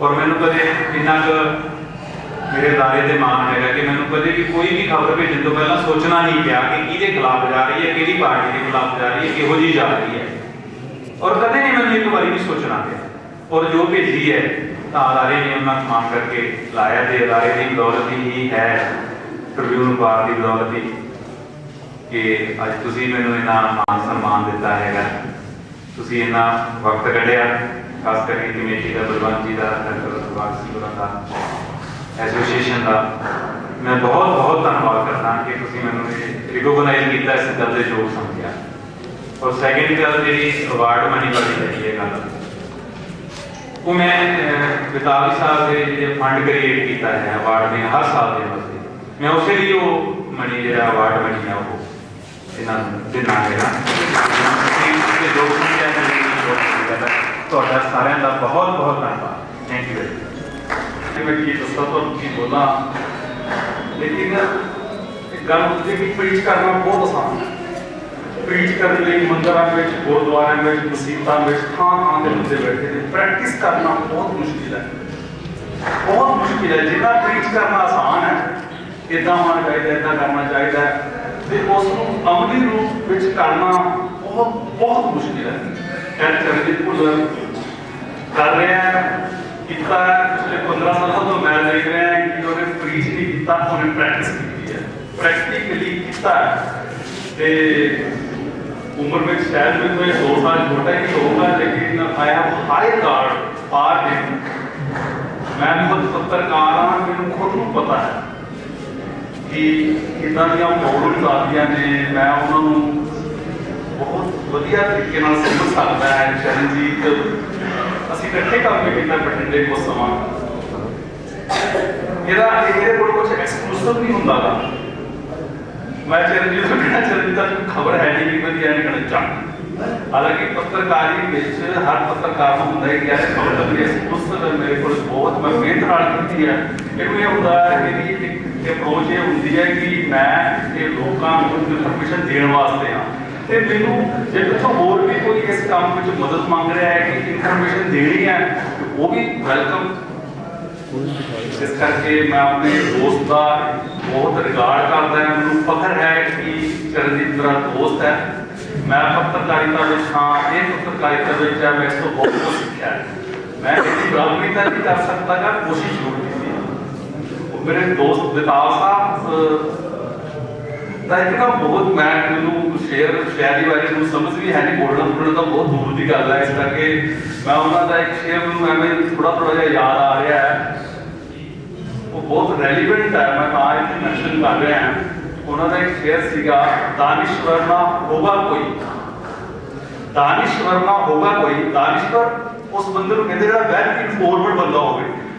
ਔਰ ਮੈਨੂੰ ਕਦੇ ਇੰਨਾ ਕੁ ਮੇਰੇ ਦਾਰੇ ਦੇ ਮਾਨ ਹੈਗਾ ਕਿ ਮੈਨੂੰ ਕਦੇ ਵੀ ਕੋਈ ਵੀ ਖਬਰ ਭੇਜਣ ਤੋਂ ਪਹਿਲਾਂ ਸੋਚਣਾ ਨਹੀਂ ਪਿਆ ਕਿ ਕਿਹਦੇ ਖਿਲਾਫ ਜਾ ਰਹੀ ਹੈ ਕਿਹੜੀ ਪਾਰਟੀ ਦੇ ਖਿਲਾਫ ਜਾ ਰਹੀ ਹੈ, ਕਿਹੋ ਜੀ ਜਾ ਰਹੀ ਹੈ। ਔਰ ਕਦੇ ਨਹੀਂ ਮੈਨੂੰ ਇੱਕ ਵਾਰੀ ਵੀ ਸੋਚਣਾ ਪਿਆ। ਔਰ ਜੋ ਭੇਜੀ ਹੈ, ਤਾਂ ਅਦਾਰੇ ਨੇ ਉਹਨਾਂ ਨੂੰ ਮਾਨ ਕਰਕੇ ਲਾਇਆ ਤੇ ਅਦਾਰੇ ਦੀ ਬਦੌਲਤ ਹੀ ਹੈ ਟ੍ਰਿਬਿਊਨ ਪਾਰ ਦੀ ਬਦੌਲਤ ਹੀ ਕਿ ਅੱਜ ਤੁਸੀਂ ਮੈਨੂੰ ਇਹਨਾਂ ਮਾਨ ਸਨਮਾਨ ਦਿੱਤਾ ਹੈਗਾ। ਤੁਸੀਂ ਇਹਨਾਂ ਵਕਤ ਕੱਢਿਆ। ਖਾਸ ਕਰਕੇ ਕਮੇਟੀ ਦਾ ਬਲਵੰਤ ਜੀ ਦਾ, ਡਾਕਟਰ ਸੁਭਾਸ਼ ਸਿੰਘ ਹੋਰਾਂ ਦਾ, ਐਸੋਸੀਏਸ਼ਨ ਦਾ, ਮੈਂ ਬਹੁਤ ਬਹੁਤ ਧੰਨਵਾਦ ਕਰਦਾ ਕਿ ਤੁਸੀਂ ਮੈਨੂੰ ਇਹ ਰਿਕੋਗਨਾਈਜ਼ ਕੀਤਾ, ਇਸ ਗੱਲ ਦੇ ਯੋਗ ਸਮਝਿਆ। ਔਰ ਸੈਕਿੰਡ ਗੱਲ ਜਿਹੜੀ ਅਵਾਰਡ ਮਨੀ ਵਾਲੀ ਹੈਗੀ ਹੈ ਗੱਲ, ਉਹ ਮੈਂ ਵਿਤਾਲੀ ਸਾਹਿਬ ਦੇ ਜਿਹੜੇ ਫੰਡ ਕ੍ਰੀਏਟ ਕੀਤਾ ਹੈ ਅਵਾਰਡ ਦੇ ਹਰ ਸਾਲ ਦੇ ਵਾਸਤੇ। ਮੈਂ ਉਸੇ ਲਈ ਉਹ ਮਨੀ ਜਿਹੜਾ ਅਵਾਰਡ ਮਨੀ ਹੈ ਉਹ ਇਹਨਾਂ ਨੂੰ ਦੇਣਾ ਹੈਗਾ ਤੇ ਲੋਕ ਸੰਖਿਆ ਦੇ ਲਈ ਬਹੁਤ ਤੁਹਾਡਾ ਸਾਰਿਆਂ ਦਾ ਬਹੁਤ ਬਹੁਤ ਧੰਨਵਾਦ। ਥੈਂਕ ਯੂ ਵੈਰੀ ਮਚ ਕਿ ਦੱਸਾਂ ਤੁਹਾਨੂੰ ਕੀ ਬੋਲਾਂ, ਲੇਕਿਨ ਗੱਲ ਉਸਦੇ ਵੀ ਪ੍ਰੀਚ ਕਰਨਾ ਬਹੁਤ ਆਸਾਨ ਹੈ। ਪ੍ਰੀਚ ਕਰਨ ਲਈ ਮੰਦਰਾਂ ਵਿੱਚ, ਗੁਰਦੁਆਰਿਆਂ ਵਿੱਚ, ਮਸੀਤਾਂ ਵਿੱਚ ਥਾਂ ਥਾਂ ਦੇ ਉੱਤੇ ਬੈਠੇ ਨੇ। ਪ੍ਰੈਕਟਿਸ ਕਰਨਾ ਬਹੁਤ ਮੁਸ਼ਕਿਲ ਹੈ। ਬਹੁਤ ਮੁਸ਼ਕਿਲ ਹੈ। ਜਿਹੜਾ ਪ੍ਰੀਚ ਕਰਨਾ ਆਸਾਨ ਹੈ ਇਦਾਂ ਹੋਣਾ ਚਾਹੀਦਾ ਇਦਾਂ ਕਰਨਾ ਚਾਹੀਦਾ ਤੇ ਉਸ ਨੂੰ ਅਮਲੀ ਰੂਪ ਵਿੱਚ ਕਰਨਾ ਬਹੁਤ ਬਹੁਤ ਮੁਸ਼ਕਿਲ ਹੈ। ਐਂ ਕਰਦੇ ਭੁੱਲਣ ਕਰ ਰਿਹਾ ਹੈ। ਕੀਤਾ ਪਿਛਲੇ 15 ਸਾਲਾਂ ਤੋਂ ਮੈਂ ਦੇਖ ਰਿਹਾ ਹਾਂ ਕਿ ਉਹਨੇ ਪ੍ਰੀਚ ਨਹੀਂ ਕੀਤਾ, ਉਹਨੇ ਪ੍ਰੈਕਟਿਸ ਕੀਤੀ ਹੈ। ਪ੍ਰੈਕਟੀਕਲੀ ਕੀਤਾ ਤੇ ਉਮਰ ਵਿੱਚ ਸ਼ਾਇਦ ਮੈਂ ਕੋਈ 2 ਸਾਲ ਛੋਟਾ ਹੀ ਹੋਊਗਾ, ਲੇਕਿਨ I have high regard for him ਮੈਂ ਖੁਦ ਪੱਤਰਕਾਰ ਹਾਂ, ਮੈਨੂੰ ਖੁਦ ਨੂੰ ਪਤਾ ਹੈ ਕਿ ਕਿੱਦਾਂ ਦੀਆਂ ਪ੍ਰੋਬਲਮਸ ਆਉਂਦੀਆਂ ਨੇ। ਮੈਂ ਉਹਨਾਂ ਨੂੰ ਬਹੁਤ ਵਧੀਆ ਤਰੀਕੇ ਨਾਲ ਸਮਝ ਸਕਦਾ ਹੈ। ਚਰਨਜੀਤ ਅਸੀਂ ਇਕੱਠੇ ਕੰਮ ਵੀ ਕੀਤਾ ਬਠਿੰਡੇ ਕੋ ਸਮਾਂ ਇਹਦਾ ਇਹਦੇ ਕੋਲ ਕੁਝ ਐਕਸਕਲੂਸਿਵ ਨਹੀਂ ਹੁੰਦਾ ਗਾ ਮੈਂ ਚਰਨਜੀਤ ਨੂੰ ਕਿਹਾ ਚਰਨਜੀਤ ਦਾ ਖਬਰ ਹੈ ਨਹੀਂ ਕਿ ਵਧੀਆ ਨਹੀਂ ਕਰਨਾ ਚਾਹ ਹਾਲਾਂਕਿ ਪੱਤਰਕਾਰੀ ਵਿੱਚ ਹਰ ਪੱਤਰਕਾਰ ਨੂੰ ਹੁੰਦਾ ਹੈ ਕਿ ਯਾਰ ਇਹ ਖਬਰ ਲੱਗੀ ਐਕਸਕਲੂਸਿਵ ਹੈ ਮੇਰੇ ਕੋਲ ਬਹੁਤ ਮੈਂ ਮਿਹਨਤ ਨਾਲ ਕੀਤੀ ਹੈ ਇਹਨੂੰ ਇਹ ਹੁੰਦਾ ਹੈ ਕਿ ਇਹਦੀ ਇੱਕ ਅਪਰੋਚ ਇਹ ਹੁੰਦੀ ਹੈ ਕਿ ਮੈਂ ਇਹ ਲੋਕਾਂ ਨੂੰ ਇਨਫੋਰਮੇਸ਼ਨ ਦੇਣ ਵਾਸਤੇ ਹਾਂ ਤੇ ਮੈਨੂੰ ਜੇ ਕਿਥੋਂ ਹੋਰ ਵੀ ਕੋਈ ਇਸ ਕੰਮ ਵਿੱਚ ਮਦਦ ਮੰਗ ਰਿਹਾ ਹੈ ਕਿ ਇਨਫੋਰਮੇਸ਼ਨ ਦੇਣੀ ਹੈ, ਉਹ ਵੀ ਵੈਲਕਮ ਇਸ ਕਰਕੇ ਮੈਂ ਆਪਣੇ ਦੋਸਤ ਦਾ ਬਹੁਤ ਰਿਗਾਰਡ ਕਰਦਾ ਹਾਂ। ਮੈਨੂੰ ਫਖਰ ਹੈ ਕਿ ਚਰਨਜੀਤ ਮੇਰਾ ਦੋਸਤ ਹੈ। ਮੈਂ ਪੱਤਰਕਾਰਿਤਾ ਵਿੱਚ ਹਾਂ, ਇਹ ਪੱਤਰਕਾਰਿਤਾ ਵਿੱਚ ਹੈ, ਮੈਂ ਇਸ ਤੋਂ ਬਹੁਤ ਕੁਝ ਸਿੱਖਿਆ ਹੈ। ਮੈਂ ਇਹਦੀ ਬਰਾਬਰੀ ਤਾਂ ਨਹੀਂ ਕਰ ਸਕਦਾ ਗਾ, ਕੋਸ਼ਿਸ਼ ਜ਼ਰੂਰ ਕੀਤੀ ਉਹ ਮੇਰੇ ਦੋਸਤ ਵਿਤਾਲ ਸਾਹਿਬ ਤਾਂ ਇੱਕ ਨਾ ਬਹੁਤ ਮੈਂ ਮੈਨੂੰ ਸ਼ੇਅਰ ਸ਼ਾਇਰੀ ਬਾਰੇ ਨੂੰ ਸਮਝ ਵੀ ਹੈ ਨਹੀਂ ਬੋਲਣਾ ਬੋਲਣਾ ਤਾਂ ਬਹੁਤ ਦੂਰ ਦੀ ਗੱਲ ਹੈ ਇਸ ਕਰਕੇ ਮੈਂ ਉਹਨਾਂ ਦਾ ਇੱਕ ਸ਼ੇਅਰ ਮੈਨੂੰ ਐਵੇਂ ਥੋੜਾ ਥੋੜਾ ਜਿਹਾ ਯਾਦ ਆ ਰਿਹਾ ਹੈ। ਉਹ ਬਹੁਤ ਰੈਲੀਵੈਂਟ ਹੈ, ਮੈਂ ਤਾਂ ਇੱਥੇ ਮੈਂਸ਼ਨ ਕਰ ਰਿਹਾ ਹਾਂ। ਉਹਨਾਂ ਦਾ ਇੱਕ ਸ਼ੇਅਰ ਸੀਗਾ ਦਾਨਿਸ਼ਵਰ ਨਾ ਹੋਗਾ ਕੋਈ? ਦਾਨਿਸ਼ਵਰ ਨਾ ਹੋਗਾ ਕੋਈ? ਦਾਨਿਸ਼ਵਰ ਉਸ ਬੰਦੇ ਨੂੰ ਕਹਿੰਦੇ, ਜਿਹੜਾ ਵੈਲ ਇਨਫੋਰਮਡ ਬੰਦਾ ਹੋਵੇ।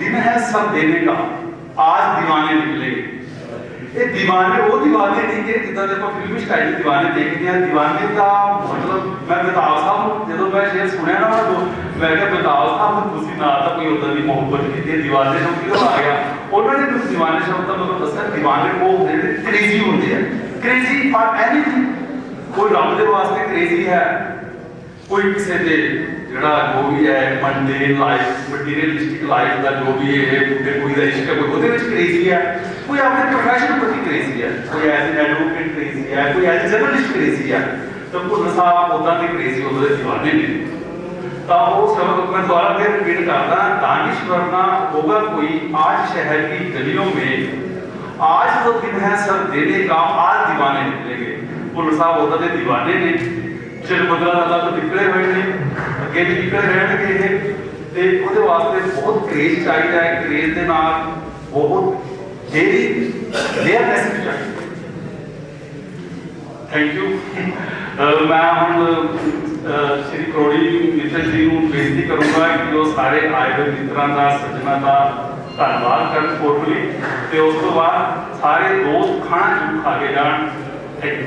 دن ہے سب دینے کا آج دیوانے نکلے۔ یہ دیوانے، وہ دیوانے نہیں کہ جتنا دیکھو فلمی سٹائل دیوانے دیکھتے ہیں، دیوانے کا مطلب میں بتاؤ ہوں جب میں شعر سنیا نا، تو میں کہا بتاؤ ہوں دوسری نہ آتا، کوئی ہوتا نہیں، محبت کی تھی، دیوانے شب کیوں آ گیا میں نے کچھ دیوانے شب کا مطلب دسا، دیوانے وہ ہوتے ہیں کریزی ہوتے ہیں۔ کریزی فار اینی تھی کوئی رب دے واسطے کریزی ہے، کوئی کسی دے ਜਿਹੜਾ ਜੋ ਵੀ ਹੈ ਮੰਡੇਨ ਲਾਈਫ ਮਟੀਰੀਅਲਿਸਟਿਕ ਲਾਈਫ ਦਾ ਜੋ ਵੀ ਇਹ ਮੁੰਡੇ ਕੋਈ ਦਾ ਇਸ਼ਕ ਹੈ ਕੋਈ ਉਹਦੇ ਵਿੱਚ ਕ੍ਰੇਜ਼ੀ ਹੈ ਕੋਈ ਆਪਣੇ ਪ੍ਰੋਫੈਸ਼ਨ ਪ੍ਰਤੀ ਕ੍ਰੇਜ਼ੀ ਹੈ ਕੋਈ ਐਜ਼ ਐਨ ਐਡਵੋਕੇਟ ਕ੍ਰੇਜ਼ੀ ਹੈ ਕੋਈ ਐਜ਼ ਜਰਨਲਿਸਟ ਕ੍ਰੇਜ਼ੀ ਹੈ ਤਾਂ ਭੁੱਲਰ ਸਾਹਿਬ ਉਦਾਂ ਦੇ ਕ੍ਰੇਜ਼ੀ ਉਹਦੇ ਦੀਵਾਨੇ ਨੇ ਤਾਂ ਉਹ ਸਬਕ ਮੈਂ ਦੁਬਾਰਾ ਫਿਰ ਰਿਪੀਟ ਕਰਦਾ ਦਾनिश वरना होगा कोई आज शहर की गलियों में आज वो दिन है सब देने का आज दीवाने निकलेंगे पुल साहब होता थे दीवाने ने चल बदला अल्लाह तो निकले हुए थे ਅੱਗੇ ਵੀ ਨਿਕਲ ਰਹਿਣਗੇ ਇਹ। ਤੇ ਉਹਦੇ ਵਾਸਤੇ ਬਹੁਤ ਕ੍ਰੇਜ਼ ਚਾਹੀਦਾ ਹੈ ਕ੍ਰੇਜ਼ ਦੇ ਨਾਲ ਬਹੁਤ ਜਿਹੜੀ ਲੇਅਰਨੈਸ ਚਾਹੀਦੀ ਥੈਂਕ ਯੂ ਮੈਂ ਹੁਣ ਸ਼੍ਰੀ ਕਰੋੜੀ ਮਿੱਤਰ ਜੀ ਨੂੰ ਬੇਨਤੀ ਕਰੂੰਗਾ ਕਿ ਉਹ ਸਾਰੇ ਆਏ ਹੋਏ ਮਿੱਤਰਾਂ ਦਾ, ਸੱਜਣਾ ਦਾ ਧੰਨਵਾਦ ਕਰਨ ਫੋਰਮਲੀ ਤੇ ਉਸ ਤੋਂ ਬਾਅਦ ਸਾਰੇ ਦੋਸਤ ਖਾਣਾ ਜ਼ਰੂਰ ਖਾ ਕੇ ਜਾਣ। ਥੈਂਕ ਯੂ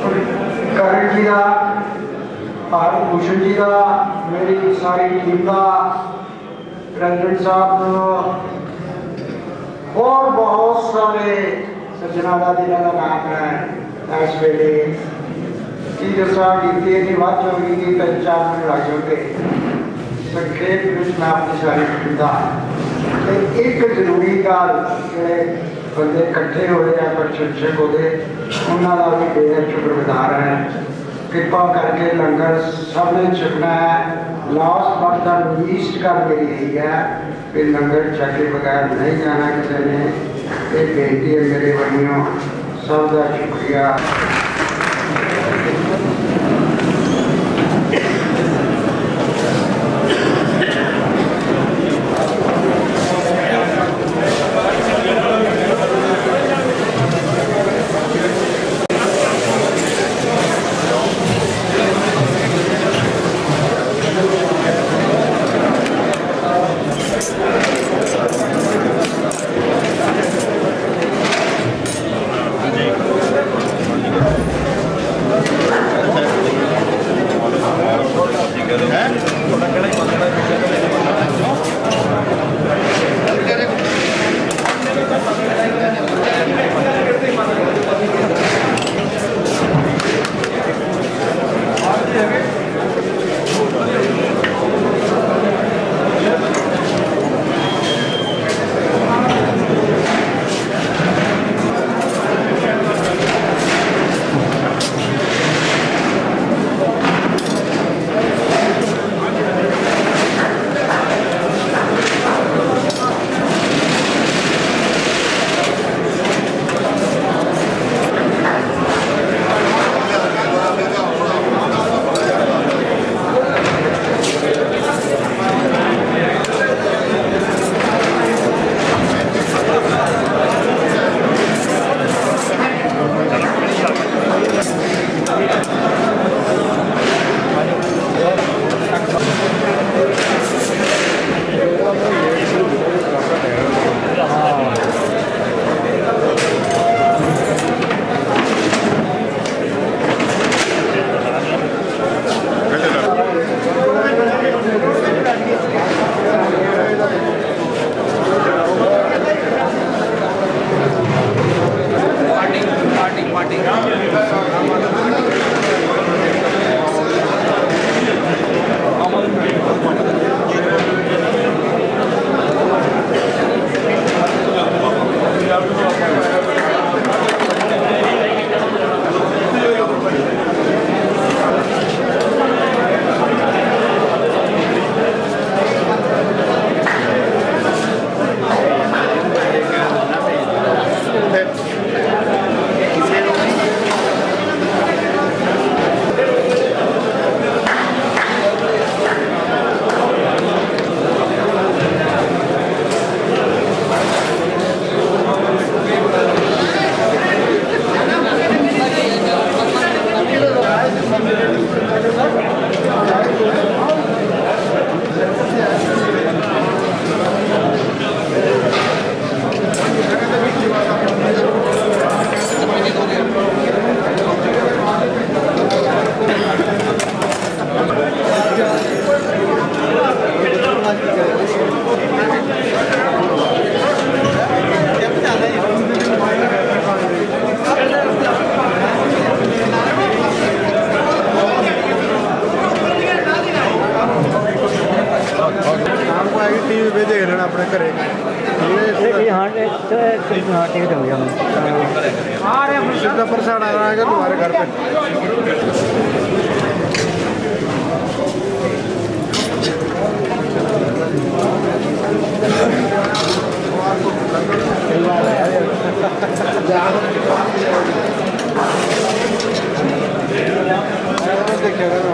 ਦਾ ਪ੍ਰਧਾਨਗੀ ਮੰਡਲ ਦਾ ਕਰਨ ਜੀ ਦਾ ਭਾਰਤ ਭੂਸ਼ਣ ਜੀ ਦਾ ਮੇਰੀ ਸਾਰੀ ਟੀਮ ਦਾ ਪ੍ਰੈਜ਼ੀਡੈਂਟ ਸਾਹਿਬ ਨੂੰ ਹੋਰ ਬਹੁਤ ਸਾਰੇ ਸੱਜਣਾ ਦਾ ਜਿਨ੍ਹਾਂ ਦਾ ਨਾਮ ਹੈ ਇਸ ਵੇਲੇ ਕੀ ਦੱਸਾਂ ਕਿ ਇਹ ਬਾਤ ਹੋ ਗਈ ਕਿ ਪਹਿਚਾਨ ਨੂੰ ਲੱਗ ਜਾਓਗੇ ਸੰਖੇਪ ਵਿੱਚ ਮੈਂ ਆਪਣੀ ਸਾਰੀ ਟੀਮ ਦਾ ਤੇ ਇੱਕ ਜ਼ਰੂਰੀ ਗੱਲ ਕਿ ਬੰਦੇ ਇਕੱਠੇ ਹੋਏ ਆ ਪ੍ਰਸ਼ੰਸਕ ਉਹਦੇ ਉਹਨਾਂ ਦਾ ਵੀ ਬੇਹੱਦ ਸ਼ੁਕਰਗੁਜ਼ਾਰ ਹੈ ਕਿਰਪਾ ਕਰਕੇ ਲੰਗਰ ਸਭ ਨੇ ਛਕਣਾ ਹੈ ਲਾਸਟ ਬਟ ਦਾ ਲੀਸਟ ਕਰ ਮੇਰੀ ਇਹੀ ਹੈ ਕਿ ਲੰਗਰ ਛਕੇ ਬਗੈਰ ਨਹੀਂ ਜਾਣਾ ਕਿਸੇ ਨੇ ਇਹ ਬੇਨਤੀ ਹੈ ਮੇਰੇ ਵੱਲੋਂ ਸਭ ਦਾ ਸ਼ੁਕਰੀਆ آئے گی ٹی وی پہ دیکھ لینا اپنے گھر سیدھا پرساڑ آ رہا ہے تمہارے گھر پہ دیکھے گا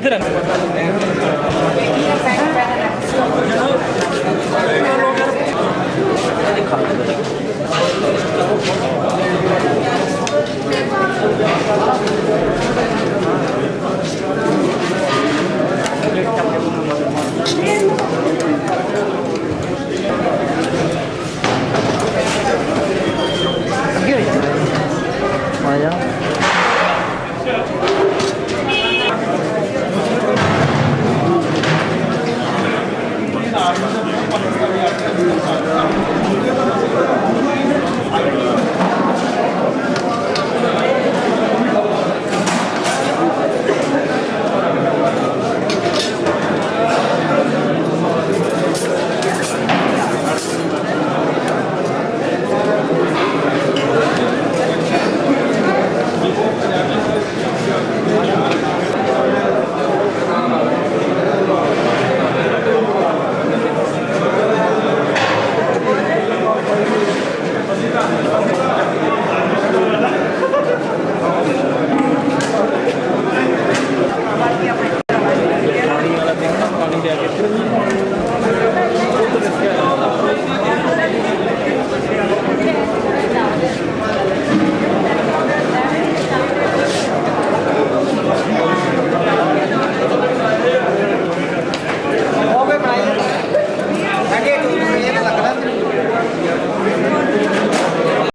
들어가.